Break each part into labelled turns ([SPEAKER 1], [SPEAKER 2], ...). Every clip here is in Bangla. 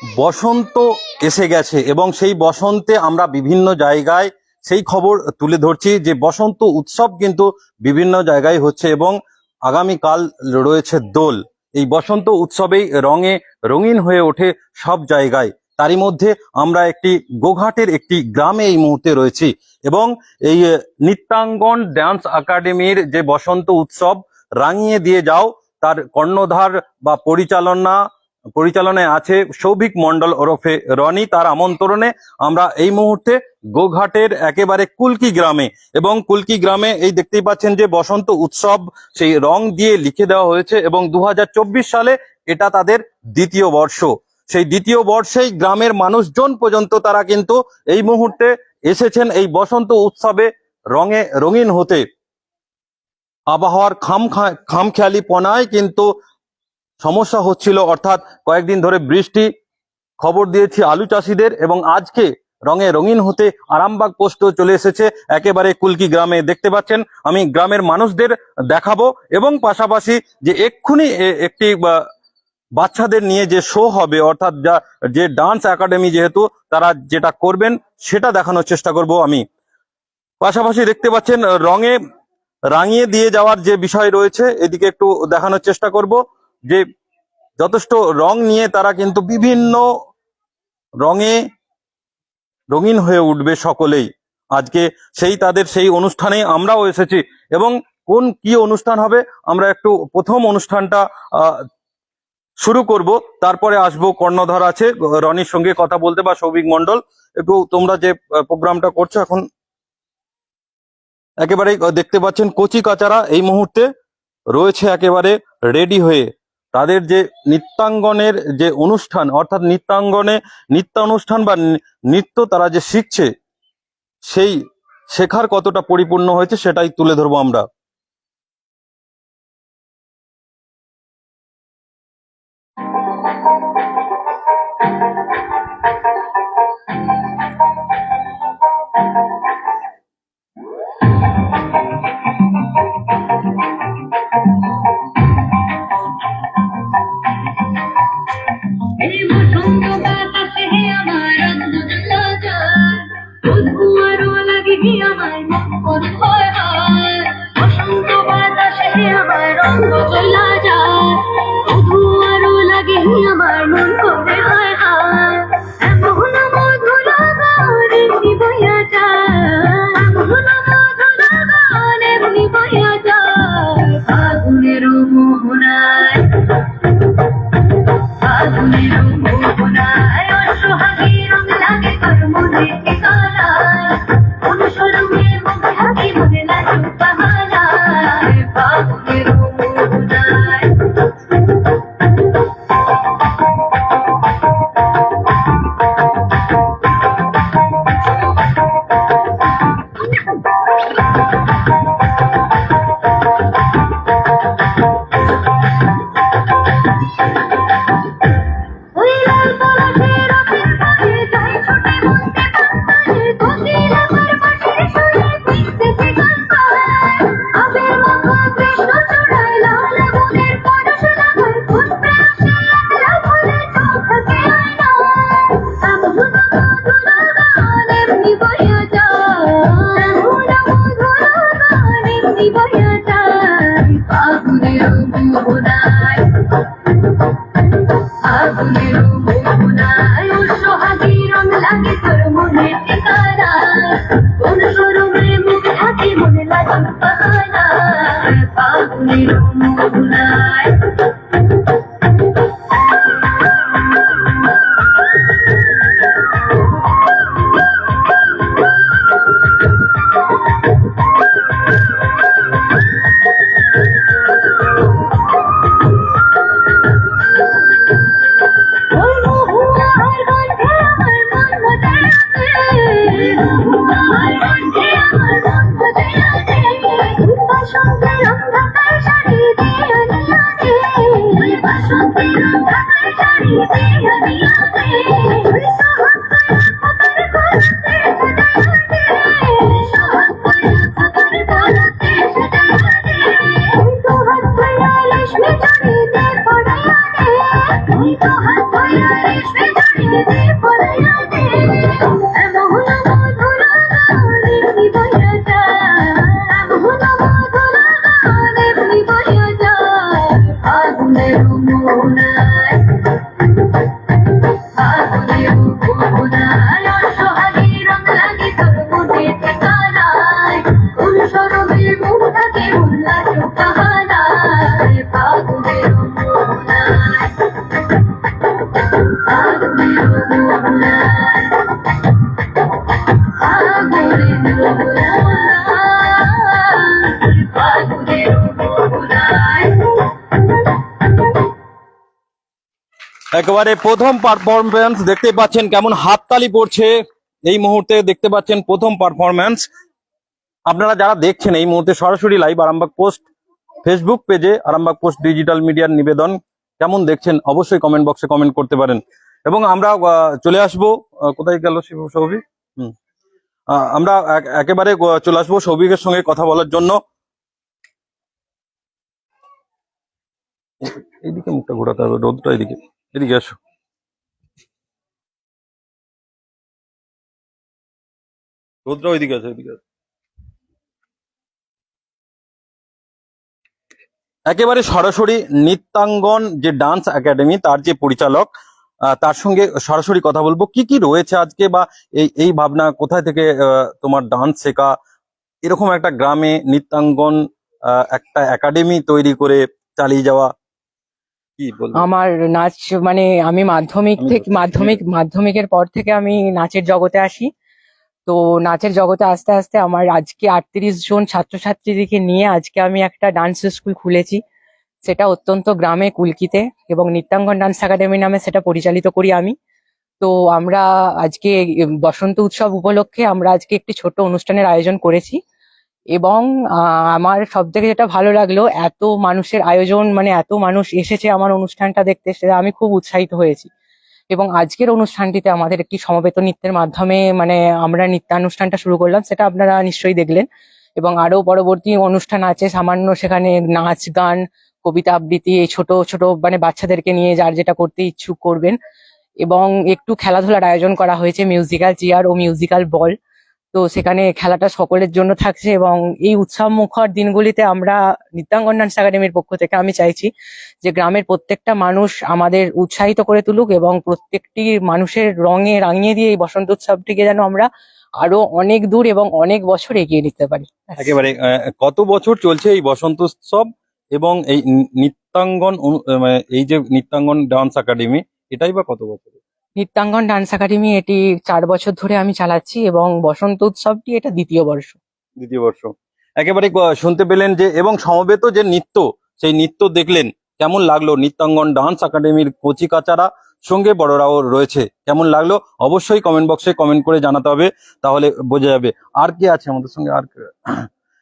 [SPEAKER 1] বসন্ত এসে গেছে এবং সেই বসন্তে আমরা বিভিন্ন জায়গায় সেই খবর তুলে ধরছি যে বসন্ত উৎসব কিন্তু বিভিন্ন জায়গায় হচ্ছে এবং আগামীকাল রয়েছে দোল। এই বসন্ত উৎসবেই রঙে রঙিন হয়ে ওঠে সব জায়গায়। তারই মধ্যে আমরা একটি গোঘাটের একটি গ্রামে এই মুহূর্তে রয়েছি এবং এই নিত্যাঙ্গন ডান্স একাডেমির যে বসন্ত উৎসব রাঙিয়ে দিয়ে যাও, তার কর্ণধার বা পরিচালনা পরিচালনায় আছে সৌভিক মন্ডল ওরফে রনি। তার আমন্ত্রণে আমরা এই মুহূর্তে গোঘাটের একেবারে কুলকি গ্রামে এবং কুলকি গ্রামে এই দেখতেই পাচ্ছেন যে বসন্ত উৎসব সেই রং দিয়ে লিখে দেওয়া হয়েছে এবং দু হাজার চব্বিশ সালে এটা তাদের দ্বিতীয় বর্ষ। সেই দ্বিতীয় বর্ষেই গ্রামের মানুষজন পর্যন্ত তারা কিন্তু এই মুহূর্তে এসেছেন এই বসন্ত উৎসবে রঙে রঙিন হতে। আবহাওয়ার খাম খামখেয়ালি পনায় কিন্তু সমস্যা হচ্ছিল, অর্থাৎ কয়েকদিন ধরে বৃষ্টি, খবর দিয়েছি আলু চাষিদের এবং আজকে রঙে রঙিন হতে আরামবাগ পোস্ট চলে এসেছে, একেবারে কুলকি গ্রামে। দেখতে পাচ্ছেন, আমি গ্রামের মানুষদের দেখাবো এবং পাশাপাশি যে এক্ষুনি একটি বাচ্চাদের নিয়ে যে শো হবে, অর্থাৎ যা, যে ডান্স একাডেমি যেহেতু, তারা যেটা করবেন, সেটা দেখানোর চেষ্টা করব আমি। পাশাপাশি দেখতে পাচ্ছেন, রঙে রাঙিয়ে দিয়ে যাওয়ার যে বিষয় রয়েছে, এদিকে একটু দেখানোর চেষ্টা করব। যে যথেষ্ট রং নিয়ে তারা কিন্তু বিভিন্ন রঙে রঙিন হয়ে উঠবে সকলেই। আজকে সেই তাদের সেই অনুষ্ঠানে আমরাও এসেছি এবং কোন কি অনুষ্ঠান হবে আমরা একটু প্রথম অনুষ্ঠানটা শুরু করব। তারপরে আসব কর্ণধার আছে, রনির সঙ্গে কথা বলতে বা সৌভিক মন্ডল একটু তোমরা যে প্রোগ্রামটা করছ এখন একেবারে দেখতে পাচ্ছেন কচি কাচারা এই মুহূর্তে রয়েছে একেবারে রেডি হয়ে। তাদের যে নৃত্যাঙ্গনের যে অনুষ্ঠান, অর্থাৎ নৃত্যাঙ্গনে নৃত্য অনুষ্ঠান বা নৃত্য তারা যে শিখছে, সেই শেখার কতটা পরিপূর্ণ হয়েছে সেটাই তুলে ধরবো আমরা।
[SPEAKER 2] এই
[SPEAKER 3] night.
[SPEAKER 1] একেবারে প্রথম পারফরমেন্স দেখতে পাচ্ছেন কেমন হাততালি পড়ছে। এই মুহূর্তে দেখতে পাচ্ছেন প্রথম পারফরমেন্স আপনারা যারা দেখছেন এই মুহূর্তে সরাসরি লাইভ আরামবাগ পোস্ট ফেসবুক পেজে আরামবাগ পোস্ট ডিজিটাল মিডিয়ার নিবেদন কেমন দেখছেন অবশ্যই কমেন্ট বক্সে কমেন্ট করতে পারেন। এবং আমরা চলে আসব কোথায় গেল সৌভিক হুম। আমরা একেবারে চলে আসব সৌভিকের সঙ্গে কথা বলার জন্য। এইদিকে মুখটা ঘোরাতে হবে, রোদটা এদিকে এদিকে আসো। রোদটা ওইদিকে আছে ওইদিকে আছে একেবারে সরাসরি নৃত্যাঙ্গন যে ডান্স একাডেমি, তার যে পরিচালক তার সঙ্গে সরাসরি কথা বলব। কি কি রয়েছে আজকে বা এই এই ভাবনা, কোথায় থেকে তোমার ডান্স শেখা? এরকম একটা গ্রামে নৃত্যাঙ্গন একটা একাডেমি তৈরি করে চালিয়ে যাওয়া
[SPEAKER 4] আমার নাচ মানে আমি মাধ্যমিক থেকে মাধ্যমিক মাধ্যমিকের পর থেকে আমি নাচের জগতে আসি। তো নাচের জগতে আস্তে আস্তে আমার আজকে আটত্রিশ জন ছাত্রছাত্রীদেরকে নিয়ে আজকে আমি একটা ডান্স স্কুল খুলেছি। সেটা অত্যন্ত গ্রামে কুলকিতে এবং নিত্যাঙ্গন ডান্স একাডেমি নামে সেটা পরিচালিত করি আমি। তো আমরা আজকে বসন্ত উৎসব উপলক্ষে আমরা আজকে একটি ছোট অনুষ্ঠানের আয়োজন করেছি। এবং আমার সব থেকে যেটা ভালো লাগল, এত মানুষের আয়োজন মানে এত মানুষ এসেছে আমার অনুষ্ঠানটা দেখতে, সেটা আমি খুব উৎসাহিত হয়েছি। এবং আজকের অনুষ্ঠানটিতে আমাদের একটি সমবেত নৃত্যের মাধ্যমে মানে আমরা নৃত্যানুষ্ঠানটা শুরু করলাম, সেটা আপনারা নিশ্চয়ই দেখলেন। এবং আরও পরবর্তী অনুষ্ঠান আছে, সামান্য সেখানে নাচ, গান, কবিতা আবৃত্তি, এই ছোট ছোট মানে বাচ্চাদেরকে নিয়ে যার যেটা করতে ইচ্ছুক করবেন। এবং একটু খেলাধুলার আয়োজন করা হয়েছে মিউজিক্যাল চেয়ার ও মিউজিক্যাল বল তো সেখানে খেলাটা সকলের জন্য থাকছে এবং এই উৎসব মুখর দিনগুলিতে আমরা নিত্যাঙ্গন ডান্স একাডেমির পক্ষ থেকে আমি চাইছি যে গ্রামের প্রত্যেকটা মানুষ আমাদের উৎসাহিত করে তুলুক এবং প্রত্যেকটি মানুষের রঙে রাঙিয়ে দিয়ে এই বসন্ত উৎসবটিকে যেন আমরা আরও অনেক দূর এবং অনেক বছর এগিয়ে নিতে পারি।
[SPEAKER 1] একেবারে কত বছর চলছে এই বসন্ত উৎসব এবং এই নৃত্যাঙ্গন মানে এই যে নৃত্যাঙ্গন ডান্স একাডেমি, এটাই বা কত বছর?
[SPEAKER 4] নিত্যাঙ্গন ডান্স একাডেমি এটি চার বছর ধরে আমি চালাচ্ছি এবং বসন্ত উৎসবটি এটা দ্বিতীয় বর্ষ।
[SPEAKER 1] দ্বিতীয় বর্ষ। একেবারে শুনতে পেলেন যে, এবং সমবেত যে নৃত্য, সেই নৃত্য দেখলেন, কেমন লাগল নৃত্যাঙ্গন ডান্স একাডেমির কচি কাচারা সঙ্গে বড়রাও রয়েছে, কেমন লাগল? অবশ্যই কমেন্ট বক্সে কমেন্ট করে জানাতে হবে, তাহলে বোঝা যাবে। আর কি আছে আমাদের সঙ্গে? আর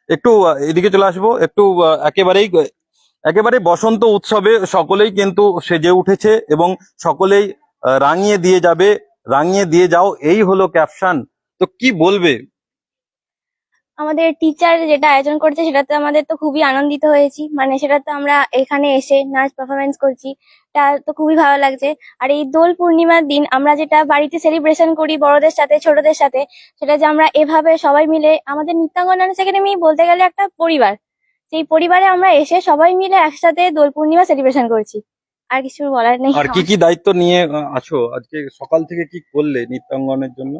[SPEAKER 1] একটু এদিকে চলে আসব, একটু একেবারেই, একেবারে বসন্ত উৎসবে সকলেই কিন্তু সেজে উঠেছে এবং সকলেই রাঙিয়ে দিয়ে যাবে, রাঙিয়ে দিয়ে যাও, এই হলো ক্যাপশন তো কি বলবে?
[SPEAKER 5] আমাদের টিচার যেটা আয়োজন করছে, সেটাতে আমাদের তো খুবই আনন্দিত হয়েছি। মানে সেটা তো আমরা এখানে এসে নাচ পারফরমেন্স করছি। তা তো খুবই ভালো লাগছে। আর এই দোল পূর্ণিমার দিন আমরা যেটা বাড়িতে সেলিব্রেশন করি বড়দের সাথে, ছোটদের সাথে, সেটা যে আমরা এভাবে সবাই মিলে, আমাদের নিত্যাঙ্গন ডান্স একাডেমি বলতে গেলে একটা পরিবার। সেই পরিবারে আমরা এসে সবাই মিলে একসাথে দোল পূর্ণিমা সেলিব্রেশন করছি। আর কিছু বলার নেই
[SPEAKER 1] আর কি কি দায়িত্ব নিয়ে আছো? আজকে সকাল থেকে কি করলে নৃত্যাঙ্গনের জন্য?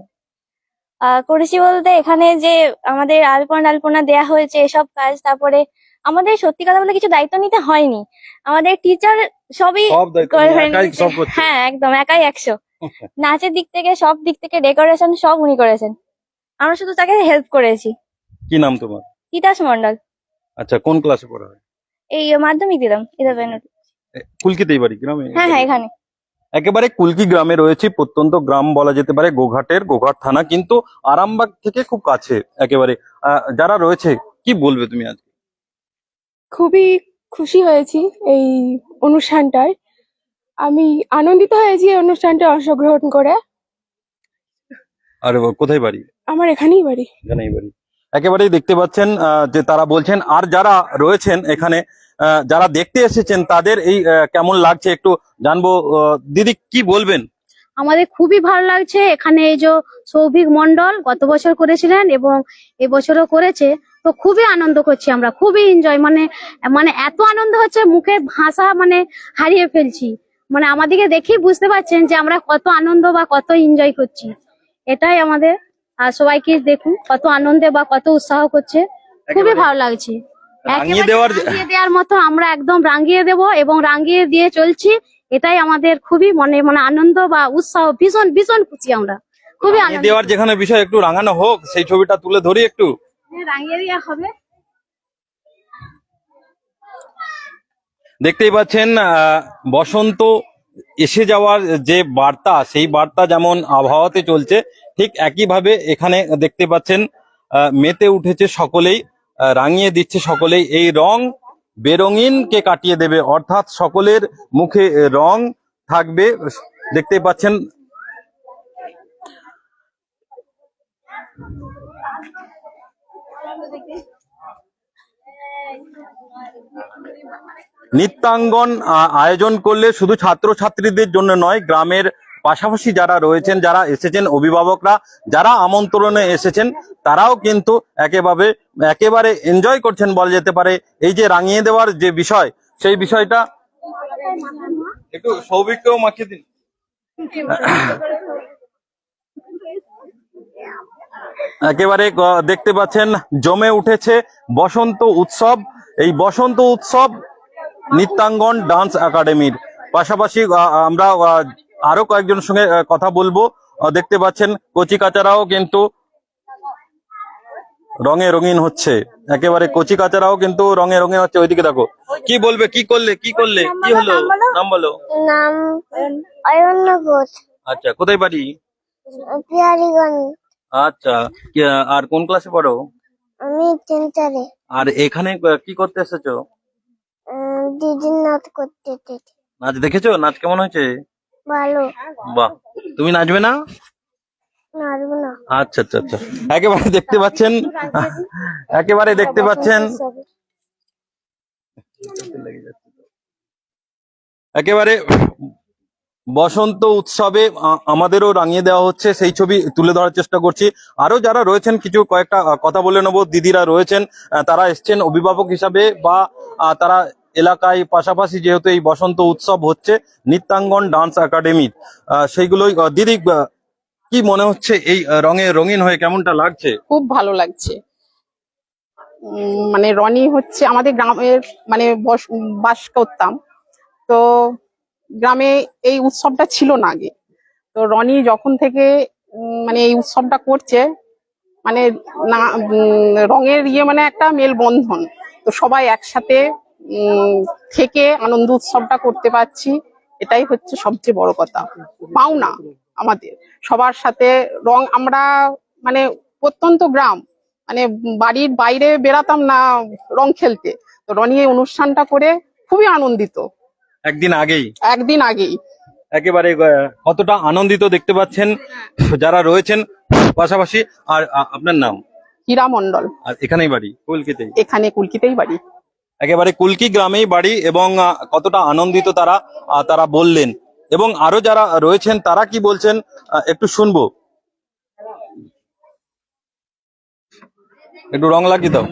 [SPEAKER 5] করেছি বলতে এখানে যে আমাদের আলপনা আলপনা দেয়া হয়েছে এসব কাজ তারপরে আমাদের সত্যি কথা বলে কিছু দায়িত্ব নিতে হয়নি। আমাদের টিচার সবই হ্যাঁ একদম একাই একশো। নাচের দিক থেকে সব দিক থেকে ডেকোরেশন সব উনি করেছেন। আমরা শুধু তাকে হেল্প করেছি।
[SPEAKER 1] কি নাম তোমার?
[SPEAKER 5] তিতাস মন্ডল
[SPEAKER 1] আচ্ছা কোন ক্লাসে পড়া হয়
[SPEAKER 5] এই মাধ্যমিক দিলাম ইলেভেন
[SPEAKER 1] কুলকিতেই বাড়ি গ্রামে?
[SPEAKER 5] হ্যাঁ হ্যাঁ এখানে।
[SPEAKER 1] একেবারে কুলকি গ্রামে রয়েছে প্রত্যন্ত গ্রাম বলা যেতে পারে গোঘাটের গোঘাট থানা কিন্তু আরামবাগ থেকে খুব কাছে একেবারে। আহ, যারা রয়েছে কি বলবে তুমি আজকে
[SPEAKER 6] খুবই খুশি হয়েছি এই অনুষ্ঠানটায়। আমি আনন্দিত হয়েছি এই অনুষ্ঠানটা অংশগ্রহণ করে।
[SPEAKER 1] আর কোথায় বাড়ি?
[SPEAKER 6] আমার এখানেই বাড়ি।
[SPEAKER 1] এখানেই বাড়ি। একেবারেই দেখতে পাচ্ছেন আহ, যে তারা বলছেন আর যারা রয়েছেন এখানে যারা দেখতে এসেছেন তাদের এই কেমন লাগছে? একটু জানব দিদি কি বলবেন?
[SPEAKER 7] আমাদের খুবই ভালো লাগছে। এখানে এই যে সৌভিক মন্ডল গত বছর করেছিলেন এবং এবছরও করেছে। তো খুবই আনন্দ করছি আমরা খুবই এনজয় মানে মানে এত আনন্দ হচ্ছে মুখে ভাষা মানে হারিয়ে ফেলছি। মানে আমাদেরকে দেখেই বুঝতে পারছেন যে আমরা কত আনন্দ বা কত এনজয় করছি। এটাই আমাদের আর সবাইকে দেখুন কত আনন্দে বা কত উৎসাহ করছে। খুবই ভালো লাগছে।
[SPEAKER 1] রাঙিয়ে দেওয়ার
[SPEAKER 7] দেওয়ার মতো আমরা একদম রাঙিয়ে দেব এবং রাঙিয়ে দিয়ে চলছি। এটাই আমাদের খুবই মনে মানে আনন্দ বা উৎসাহ ভীষণ ভীষণ খুশি আমরা। খুবই আনন্দ
[SPEAKER 1] দেওয়ার যেখানে বিষয় একটু রাঙানো হোক সেই ছবিটা তুলে ধরি একটু।
[SPEAKER 7] রাঙিয়ে দেওয়া হবে।
[SPEAKER 1] দেখতেই পাচ্ছেন আহ, বসন্ত এসে যাওয়ার যে বার্তা সেই বার্তা যেমন আবহাওয়াতে চলছে ঠিক একইভাবে এখানে দেখতে পাচ্ছেন আহ, মেতে উঠেছে সকলেই। রাঙিয়ে দিচ্ছে সকলেই। এই রং বেরঙিনকে কাটিয়ে দেবে, অর্থাৎ সকলের মুখে রং থাকবে। দেখতেই পাচ্ছেন। নৃত্যাঙ্গন আয়োজন করলে শুধু ছাত্রছাত্রীদের জন্য নয়, গ্রামের পাশাপাশি যারা রয়েছেন যারা এসেছেন অভিভাবকরা যারা আমন্ত্রণে এসেছেন তারাও কিন্তু একেবারে একেবারে এনজয় করছেন বলা যেতে পারে। এই যে রাঙিয়ে দেওয়ার যে বিষয় সেই বিষয়টা একটু সৌভিককেও মাখিয়ে দিন। একেবারে দেখতে পাচ্ছেন জমে উঠেছে বসন্ত উৎসব। এই বসন্ত উৎসব নৃত্যাঙ্গন ডান্স একাডেমির। পাশাপাশি আমরা আরও কয়েকজনের সঙ্গে কথা বলব। দেখতে পাচ্ছেন কচি কাচারাও কিন্তু রঙে রঙিন হচ্ছে। একেবারে কচি কাচারাও কিন্তু রঙে রঙিন হচ্ছে। ওইদিকে দেখো কি বলবে কি করলে কি করলে কি হলো? নাম বলো।
[SPEAKER 5] নাম অয়ন্য ঘোষ
[SPEAKER 1] আচ্ছা কোথায় বাড়ি?
[SPEAKER 5] পিয়ারিগঞ্জ
[SPEAKER 1] আচ্ছা আর কোন ক্লাসে পড়ো?
[SPEAKER 5] আমি সেন্টারে
[SPEAKER 1] আর এখানে কি করতে এসেছ?
[SPEAKER 5] দিদির নাচ করতে
[SPEAKER 1] নাচ দেখেছ? নাচ কেমন হয়েছে?
[SPEAKER 5] ভালো।
[SPEAKER 1] বাহ। তুমি নাচবে না? আচ্ছা আচ্ছা আচ্ছা। একেবারে দেখতে পাচ্ছেন। একেবারে দেখতে পাচ্ছেন। একেবারে বসন্ত উৎসবে আমাদেরও রাঙিয়ে দেওয়া হচ্ছে। সেই ছবি তুলে ধরার চেষ্টা করছি। আরও যারা রয়েছেন কিছু কয়েকটা কথা বলে নেব। দিদিরা রয়েছেন তারা এসছেন। অভিভাবক হিসাবে বা তারা এলাকায় পাশাপাশি যেহেতু এই বসন্ত উৎসব হচ্ছে, নৃত্যাঙ্গন ডান্স একাডেমি সেইগুলোই দিদি কি মনে হচ্ছে এই রঙে রঙিন হয়ে কেমনটা লাগছে?
[SPEAKER 8] খুব ভালো লাগছে। মানে রনি হচ্ছে আমাদের গ্রামের মানে বস- করতাম। তো গ্রামে এই উৎসবটা ছিল না আগে। তো রনি যখন থেকে মানে এই উৎসবটা করছে মানে না রঙের ইয়ে মানে একটা মেলবন্ধন। তো সবাই একসাথে থেকে আনন্দ উৎসবটা করতে পারছি। এটাই হচ্ছে সবচেয়ে বড় কথা। পাওনা আমাদের। সবার সাথে রং আমরা মানে প্রত্যন্ত গ্রাম মানে বাড়ির বাইরে বেরাতাম না রং খেলতে। তো রনি এই অনুষ্ঠানটা করে খুবই আনন্দিত।
[SPEAKER 1] একদিন আগেই?
[SPEAKER 8] একদিন আগেই।
[SPEAKER 1] একেবারে কতটা আনন্দিত দেখতে পাচ্ছেন যারা রয়েছেন। পাশাপাশি আর আপনার নাম?
[SPEAKER 8] হীরা মন্ডল
[SPEAKER 1] আর এখানেই বাড়ি? কুলকিতেই?
[SPEAKER 8] এখানে কুলকিতেই বাড়ি।
[SPEAKER 1] একেবারে কুলকি গ্রামেই বাড়ি এবং কতটা আনন্দিত তারা তারা বললেন। এবং আরও যারা রয়েছেন, তারা কি বলছেন একটু শুনব। একটু রং লাগিয়ে দাও।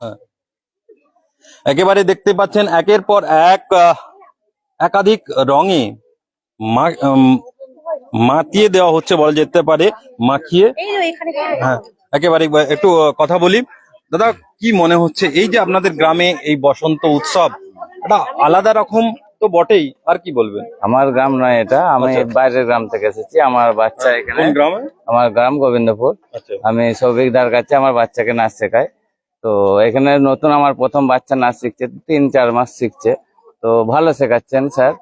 [SPEAKER 1] হ্যাঁ। একেবারে দেখতে পাচ্ছেন, একের পর এক একাধিক রঙে মাতিয়ে দেওয়া হচ্ছে বলা যেতে পারে মাখিয়ে। হ্যাঁ একেবারে একটু কথা বলি। দাদা কি মনে হচ্ছে এই যে আপনাদের গ্রামে এই বসন্ত উৎসব এটা আলাদা রকম তো বটেই আর কি বলবেন?
[SPEAKER 9] আমার গ্রাম নয় এটা আমি
[SPEAKER 1] আচ্ছা, আচ্ছা।
[SPEAKER 9] বাইরের গ্রাম থেকে এসেছি আমার বাচ্চা এখানে।
[SPEAKER 1] গ্রামে?
[SPEAKER 9] আমার গ্রাম গোবিন্দপুর।
[SPEAKER 1] আচ্ছা।
[SPEAKER 9] আমি সৌভিক দার কাছে আমার বাচ্চাকে নাচ শেখাই। তো এখানে নতুন আমার প্রথম বাচ্চা নাচ শিখছে তিন চার মাস শিখছে। তো ভালো শেখাচ্ছেন স্যার।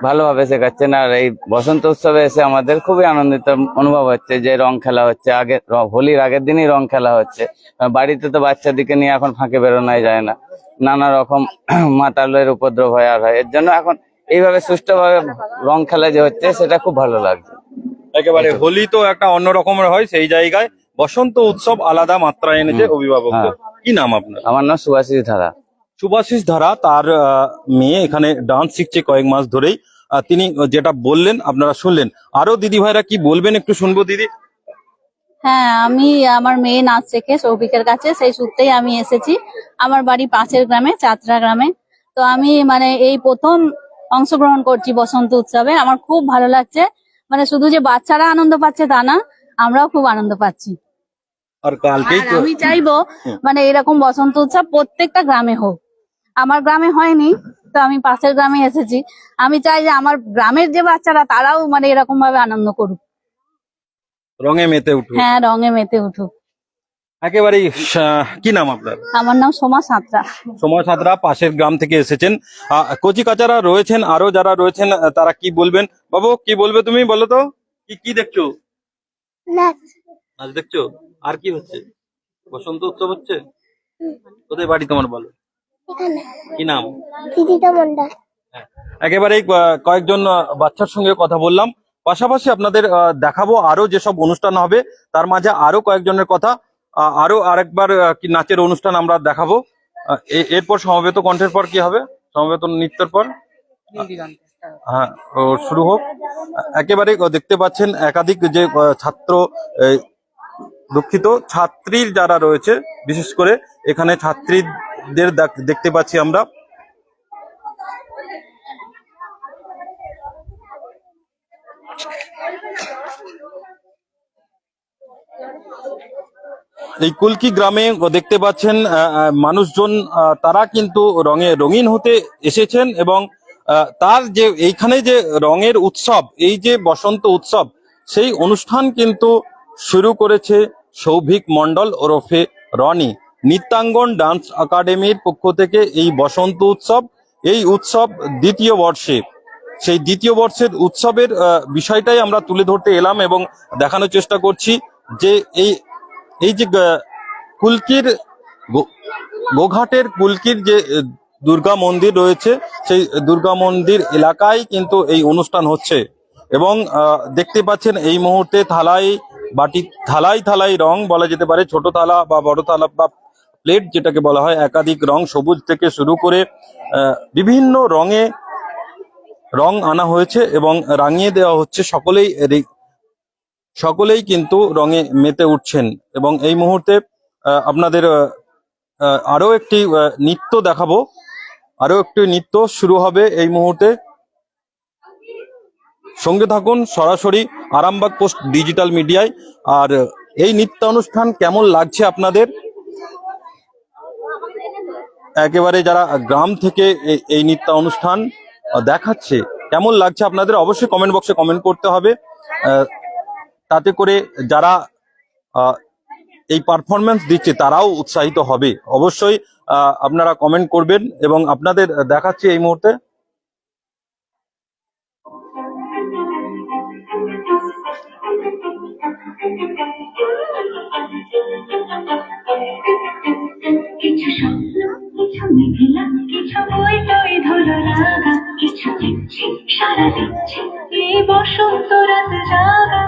[SPEAKER 9] ভালোভাবে শেখাচ্ছেন আর এই বসন্ত উৎসবে এসে আমাদের খুবই আনন্দিত অনুভব হচ্ছে যে রং খেলা হচ্ছে। আগে হোলির আগের দিনই রং খেলা হচ্ছে। বাড়িতে তো বাচ্চাদিকে নিয়ে এখন ফাঁকে বেরোনোই যায় না। নানা রকম মাতালের উপদ্রব হয় আর হয়। এর জন্য এখন এইভাবে সুষ্ঠুভাবে রং খেলা যে হচ্ছে সেটা খুব ভালো লাগছে।
[SPEAKER 1] একেবারে হোলি তো একটা অন্য রকমের হয় সেই জায়গায়। বসন্ত উৎসব আলাদা মাত্রা এনেছে
[SPEAKER 9] হুম,
[SPEAKER 1] অভিভাবকদের।
[SPEAKER 9] হ্যাঁ।
[SPEAKER 1] কি নাম আপনার?
[SPEAKER 9] আমার নাম সুভাষিস ধারা।
[SPEAKER 1] সুভাষিস ধারা তার মেয়ে এখানে ডান্স শিখছে কয়েক মাস ধরেই। তিনি যেটা বললেন আপনারা শুনলেন। আরও দিদি ভাইরা কি বলবেন একটু শুনব দিদি?
[SPEAKER 10] হ্যাঁ আমি আমার মেয়ে নাচ শেখে সৌভিকের কাছে সেই সূত্রেই আমি এসেছি। আমার বাড়ি পাশের গ্রামে চাতরা গ্রামে। তো আমি মানে এই প্রথম অংশগ্রহণ করছি বসন্ত উৎসবে। আমার খুব ভালো লাগছে। মানে শুধু যে বাচ্চারা আনন্দ পাচ্ছে তা না আমরাও খুব আনন্দ পাচ্ছি।
[SPEAKER 1] আর কালকেই
[SPEAKER 10] আমি চাইব মানে এরকম বসন্ত উৎসব প্রত্যেকটা গ্রামে হোক। আমার গ্রামে হয়নি তো আমি পাশের গ্রামে এসেছি। আমি চাই যে আমার গ্রামের যে বাচ্চারা তারাও মানে এরকম ভাবে আনন্দ করুক।
[SPEAKER 1] রঙে মেতে উঠুক।
[SPEAKER 10] হ্যাঁ রঙে মেতে উঠুক।
[SPEAKER 1] একেবারেই আহ, কি নাম আপনার?
[SPEAKER 10] আমার নাম সোমা সাঁতরা।
[SPEAKER 1] সময় সাঁতরা পাশের গ্রাম থেকে এসেছেন। আহ, কচি কাচারা রয়েছেন আরও যারা রয়েছেন তারা কি বলবেন? বাবু কি বলবে তুমি বলো তো? কি কি দেখছ? নাচ দেখছ? আর কি হচ্ছে? বসন্ত উৎসব হচ্ছে? কোথায় বাড়ি তোমার বলো। কি নাম? হ্যাঁ, একেবারেই আহ, কয়েকজন বাচ্চার সঙ্গে কথা বললাম। পাশাপাশি আপনাদের দেখাবো আরও যেসব অনুষ্ঠান হবে তার মাঝে আরও কয়েকজনের কথা আরও আরেকবার নাচের অনুষ্ঠান আমরা দেখাবো। এরপর সমবেত কণ্ঠের পর কি হবে? সমবেত নৃত্যের পর? হ্যাঁ শুরু হোক। একেবারে দেখতে পাচ্ছেন একাধিক যে ছাত্র দুঃখিত ছাত্রীর যারা রয়েছে বিশেষ করে এখানে ছাত্রীদের দেখ- দেখতে পাচ্ছি আমরা। এই কুলকি গ্রামে দেখতে পাচ্ছেন মানুষজন তারা কিন্তু রঙে রঙিন হতে এসেছেন এবং তার যে এইখানে যে রঙের উৎসব, এই যে বসন্ত উৎসব, সেই অনুষ্ঠান কিন্তু শুরু করেছে সৌভিক মণ্ডল ওরফে রনি। নিত্যাঙ্গন ডান্স একাডেমির পক্ষ থেকে এই বসন্ত উৎসব, এই উৎসব দ্বিতীয় বর্ষে। সেই দ্বিতীয় বর্ষের উৎসবের বিষয়টাই আমরা তুলে ধরতে এলাম এবং দেখানোর চেষ্টা করছি যে এই এই যে কুলকির গোঘাটের কুলকির যে দুর্গা মন্দির রয়েছে, সেই দুর্গা মন্দির এলাকায় কিন্তু এই অনুষ্ঠান হচ্ছে। এবং দেখতে পাচ্ছেন এই মুহূর্তে থালাই বাটি থালাই থালাই রং বলা যেতে পারে, ছোট থালা বা বড় থালা বা প্লেট যেটাকে বলা হয় একাধিক রং সবুজ থেকে শুরু করে বিভিন্ন রঙে রং আনা হয়েছে এবং রাঙিয়ে দেওয়া হচ্ছে। সকলেই সকলেই কিন্তু রঙে মেতে উঠছেন এবং এই মুহূর্তে আপনাদের আহ, আহ, আরও একটি নৃত্য দেখাবো। আরও একটি নৃত্য শুরু হবে এই মুহূর্তে। সঙ্গে থাকুন সরাসরি আরামবাগ পোস্ট ডিজিটাল মিডিয়ায়। আর এই নৃত্য অনুষ্ঠান কেমন লাগছে আপনাদের? একেবারে যারা গ্রাম থেকে এই- নৃত্য অনুষ্ঠান দেখাচ্ছে, কেমন লাগছে আপনাদের? অবশ্যই কমেন্ট বক্সে কমেন্ট করতে হবে। তাতে করে যারা এই পারফরমেন্স দিচ্ছে, তারাও উৎসাহিত হবে। অবশ্যই আপনারা কমেন্ট করবেন এবং আপনাদের দেখাচ্ছি এই মুহূর্তে।
[SPEAKER 3] কিছু কিছু মেঘলা, কিছু বই টই ধুলো লাগা কিছু দিচ্ছি সারা দিচ্ছি এই বসন্ত রাত জাগা।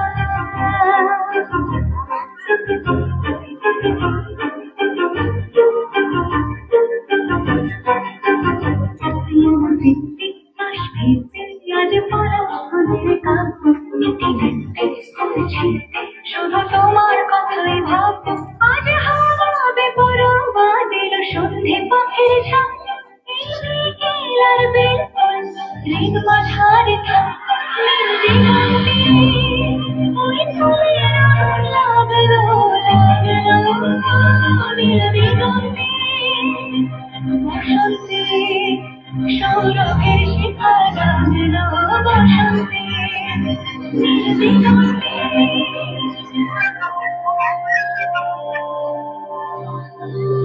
[SPEAKER 3] thank you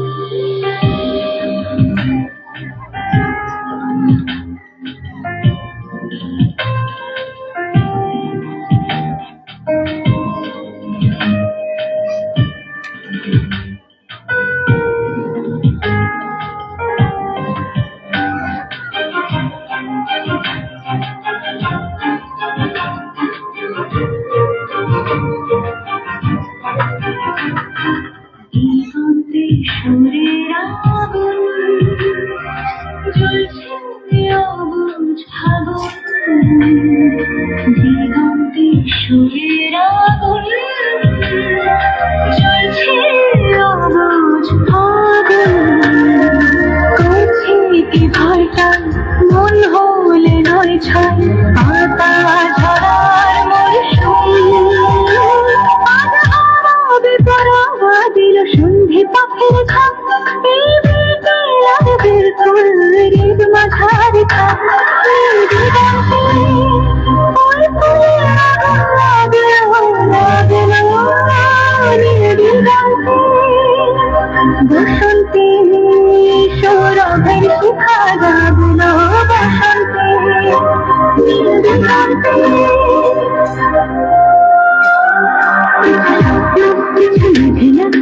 [SPEAKER 3] ভয়টা মন হলে নয় ছাই, পাতা ঝরার মরশুম। দিল সন্ধি পাখির খাম এই বিকেল আর বিলকুল হৃদ মাঝার খাম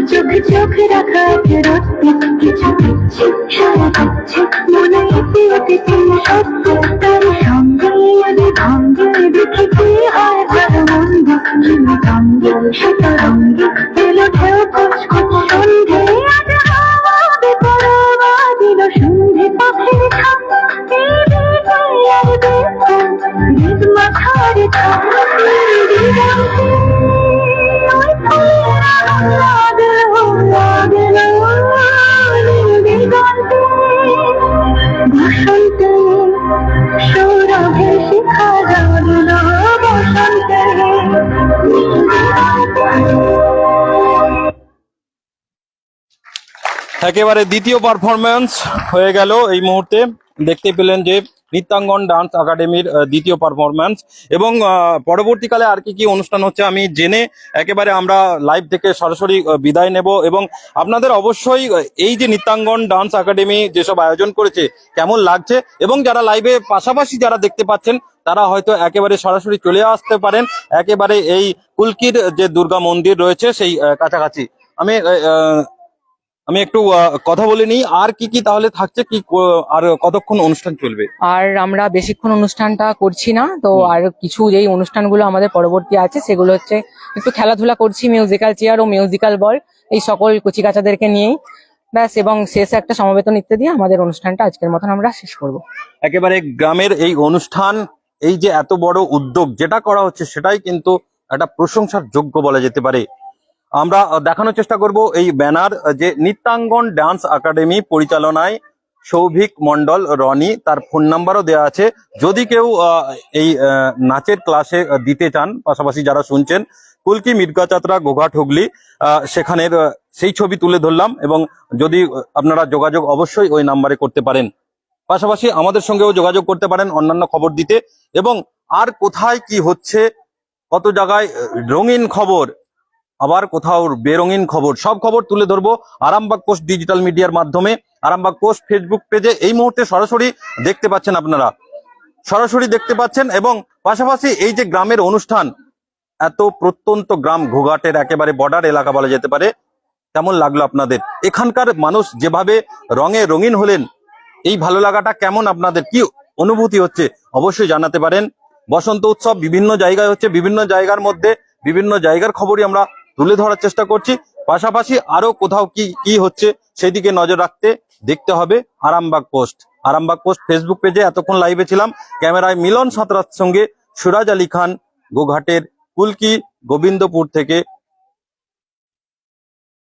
[SPEAKER 3] চোখ চোখ রাখা রক্তে কিছু সারা দিচ্ছে মনে এতে এতে সত্য তার সঙ্গে আমি ভঙ্গে দেখি কি হয় ভালো মন্দ কিনে
[SPEAKER 1] একেবারে দ্বিতীয় পারফরমেন্স হয়ে গেল এই মুহূর্তে। দেখতে পেলেন যে নৃত্যাঙ্গন ডান্স একাডেমির দ্বিতীয় পারফরমেন্স এবং পরবর্তীকালে আর কি কি অনুষ্ঠান হচ্ছে আমি জেনে একেবারে আমরা লাইভ থেকে সরাসরি বিদায় নেব। এবং আপনাদের অবশ্যই এই যে নৃত্যাঙ্গন ডান্স একাডেমি যেসব আয়োজন করেছে, কেমন লাগছে? এবং যারা লাইভে পাশাপাশি যারা দেখতে পাচ্ছেন, তারা হয়তো একেবারে সরাসরি চলে আসতে পারেন। একেবারে এই কুলকির যে দুর্গা মন্দির রয়েছে, সেই কাছাকাছি। আমি আমি একটু কথা বলে নিই আর কি কি তাহলে থাকছে কি আর কতক্ষণ অনুষ্ঠান চলবে?
[SPEAKER 4] আর আমরা বেশিক্ষণ অনুষ্ঠানটা করছি না তো আর কিছু যেই অনুষ্ঠানগুলো আমাদের পরবর্তী আছে সেগুলো হচ্ছে একটু খেলাধুলা করছি মিউজিক্যাল চেয়ার ও মিউজিক্যাল বল এই সকল কচিকাচাদেরকে নিয়েই। ব্যাস এবং শেষে একটা সমবেত নৃত্য দিয়ে আমাদের অনুষ্ঠানটা আজকের মতন আমরা শেষ করব।
[SPEAKER 1] একেবারে গ্রামের এই অনুষ্ঠান এই যে এত বড় উদ্যোগ যেটা করা হচ্ছে সেটাই কিন্তু একটা প্রশংসার যোগ্য বলা যেতে পারে। আমরা দেখানোর চেষ্টা করব এই ব্যানার, যে নিত্যাঙ্গন ডান্স একাডেমি পরিচালনায় সৌভিক মন্ডল রনি, তার ফোন নাম্বারও দেওয়া আছে। যদি কেউ এই নাচের ক্লাসে দিতে চান, পাশাপাশি যারা শুনছেন, কুলকি মির্গাচাত্রা গোঘাট হুগলি সেখানের সেই ছবি তুলে ধরলাম এবং যদি আপনারা যোগাযোগ অবশ্যই ওই নাম্বারে করতে পারেন। পাশাপাশি আমাদের সঙ্গেও যোগাযোগ করতে পারেন অন্যান্য খবর দিতে এবং আর কোথায় কি হচ্ছে, কত জায়গায় রঙিন খবর আবার কোথাও বেরঙিন খবর। সব খবর তুলে ধরবো আরামবাগ পোস্ট ডিজিটাল মিডিয়ার মাধ্যমে। আরামবাগ পোস্ট ফেসবুক পেজে এই মুহূর্তে সরাসরি দেখতে পাচ্ছেন আপনারা। সরাসরি দেখতে পাচ্ছেন এবং পাশাপাশি এই যে গ্রামের অনুষ্ঠান, এত প্রত্যন্ত গ্রাম ঘোঘাটের একেবারে বর্ডার এলাকা বলা যেতে পারে, কেমন লাগল আপনাদের? এখানকার মানুষ যেভাবে রঙে রঙিন হলেন, এই ভালো লাগাটা কেমন আপনাদের? কি অনুভূতি হচ্ছে? অবশ্যই জানাতে পারেন। বসন্ত উৎসব বিভিন্ন জায়গায় হচ্ছে, বিভিন্ন জায়গার মধ্যে, বিভিন্ন জায়গার খবরই আমরা তুলে ধরার চেষ্টা করছি। পাশাপাশি আরও কোথাও কি কি হচ্ছে সেদিকে নজর রাখতে দেখতে হবে Arambagh post. Arambagh post Facebook পেজে এতক্ষণ লাইভে ছিলাম। ক্যামেরায় মিলন সাঁতরার সঙ্গে সুরাজ আলী খান, গোঘাটের কুলকি গোবিন্দপুর থেকে